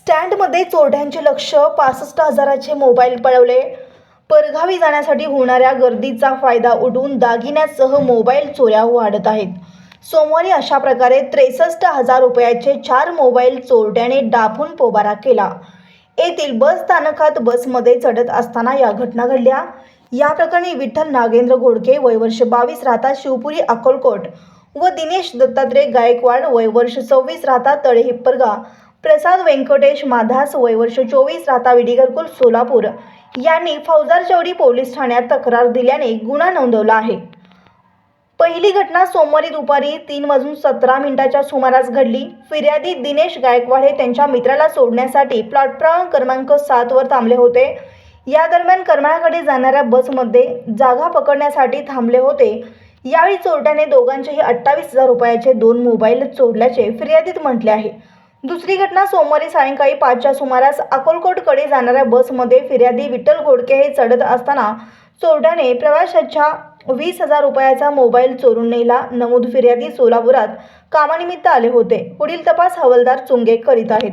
स्टँडमध्ये चोरट्यांचे लक्ष पासष्ट हजाराचे मोबाईल पळवले. परगावी जाण्यासाठी होणाऱ्या गर्दीचा फायदा उठवून दागिन्यासह मोबाईल चोऱ्या वाढत आहेत. सोमवारी अशा प्रकारे त्रेसष्ट हजार रुपयाचे चार मोबाईल चोरट्याने डाफून पोबारा केला. येथील बस स्थानकात बसमध्ये चढत असताना या घटना घडल्या. या प्रकरणी विठ्ठल नागेंद्र घोडके वय वर्ष बावीस राहता शिवपुरी अक्कलकोट व दिनेश दत्तात्रय गायकवाड वय वर्ष सव्वीस राहता तळे हिप्परगा प्रसाद व्यंकटेश माधास वय वर्ष चोवीस राहता विडीगरकुल सोलापूर. यांनी फौजार चौरी पोलीस ठाण्यात तक्रार दिल्याने गुन्हा नोंदवला आहे. पहिली घटना सोमवारी दुपारी तीन वाजून सतरा मिनिटाच्या सुमारास घडली. फिर्यादी दिनेश गायकवाड हे त्यांच्या मित्राला सोडण्यासाठी प्लॅटफॉर्म क्रमांक सातवर थांबले होते. या दरम्यान करमाळाकडे जाणाऱ्या बसमध्ये जागा पकडण्यासाठी थांबले होते. यावेळी चोरट्याने दोघांचेही अठ्ठावीस हजार रुपयाचे दोन मोबाईल चोरल्याचे फिर्यादीत म्हटले आहे. दुसरी घटना सोमवारी सायंकाळी पाचच्या सुमारास अकोलकोटकडे जाणाऱ्या बसमध्ये फिर्यादी विठ्ठल घोडके हे चढत असताना चोरट्याने प्रवाशाच्या वीस हजार रुपयाचा मोबाईल चोरून नेला. नमूद फिर्यादी सोलापुरात कामानिमित्त आले होते. पुढील तपास हवालदार चुंगे करीत आहेत.